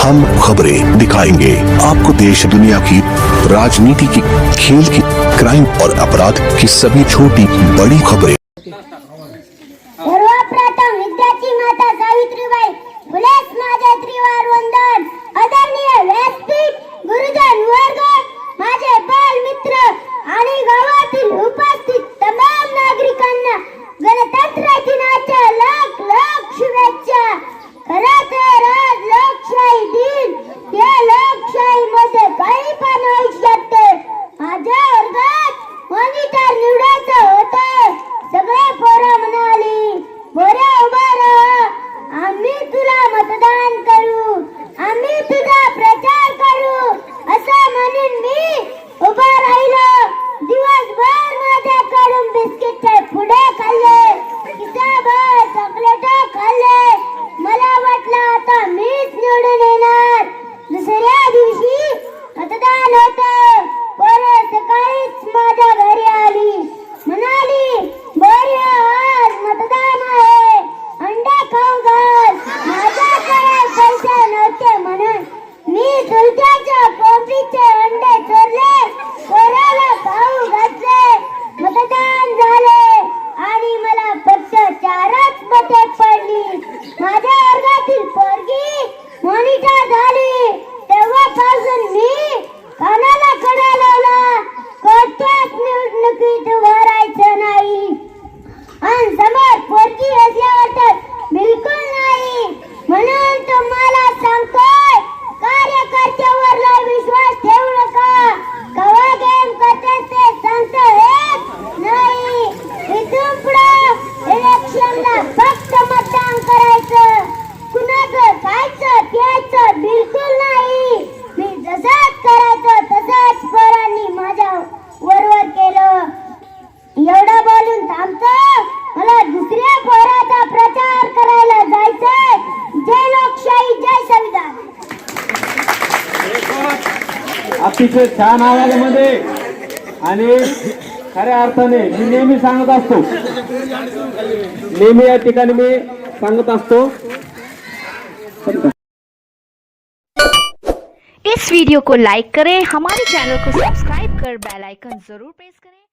हम खबरें दिखाएँगे। आपको देश, दुनिया की राजनीति की, खेल की क्राइम और अपराध की सभी छोटी, बड़ी खबरें। सर्वप्रथम माता सावित्रीबाई फुलेच बिस्किटचे पुढे खाल्ले. किताबं चॉकलेट खाल्ले. मला वाटलं आता मीच निवडून येणार. दुसऱ्या दिवशी मतदान होतं. चारच पडली. माझ्या वर्गातील पोरगी मॉनिटर झाली. तेव्हापासून मी कानाला कडा लावला. कोणत्याच निवडणुकीत उभं राहायचं नाही. आणि समोर पोरगी असल्यावर तर बिलकुल नाही. म्हणून लोकशाही जय संविधान। अतिशय छान आवाजामध्ये आणि खऱ्या अर्थाने मी नेहमी सांगत असतो. नेहमी या ठिकाणी मी सांगत असतो. इस वीडियो को लाइक करें हमारे चैनल को सब्सक्राइब कर बेल आइकन ज़रूर प्रेस करें।